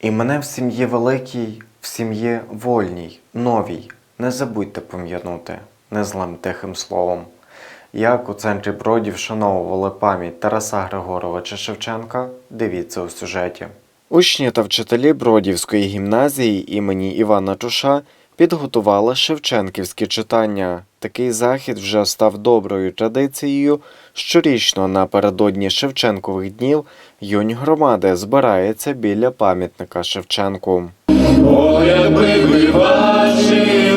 І мене в сім'ї великій, в сім'ї вольній, новій. Не забудьте пом'янути незлим тихим словом. Як у центрі Бродів вшановували пам'ять Тараса Григоровича Шевченка, дивіться у сюжеті. Учні та вчителі Бродівської гімназії імені Івана Туша підготували шевченківські читання. Такий захід вже став доброю традицією. Щорічно напередодні Шевченкових днів юнь громади збирається біля пам'ятника Шевченку. О, якби ви бачили,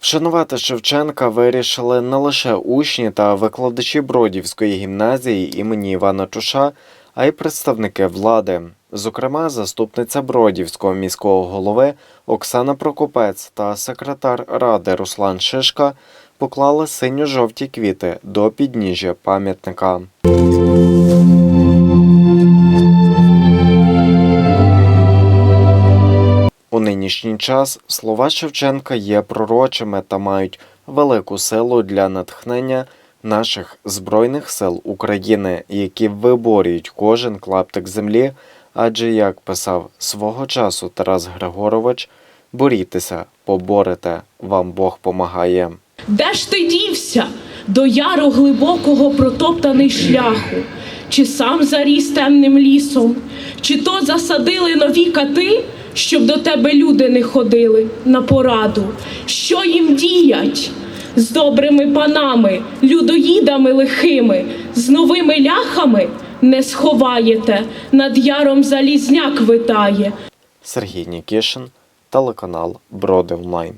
Вшанувати Шевченка вирішили не лише учні та викладачі Бродівської гімназії імені Івана Чуша, а й представники влади. Зокрема, заступниця Бродівського міського голови Оксана Прокопець та секретар ради Руслан Шишка поклали синьо-жовті квіти до підніжжя пам'ятника. У нинішній час слова Шевченка є пророчими та мають велику силу для натхнення наших Збройних сил України, які виборюють кожен клаптик землі. Адже, як писав свого часу Тарас Григорович, борітеся, поборете, вам Бог помагає. Де ж ти дівся до яру глибокого протоптаний шляху? Чи сам заріс темним лісом, чи то засадили нові кати, щоб до тебе люди не ходили на пораду? Що їм діять? З добрими панами, людоїдами лихими, з новими ляхами не сховаєте, над яром залізняк витає. Сергій Нікішин, телеканал Броди Онлайн.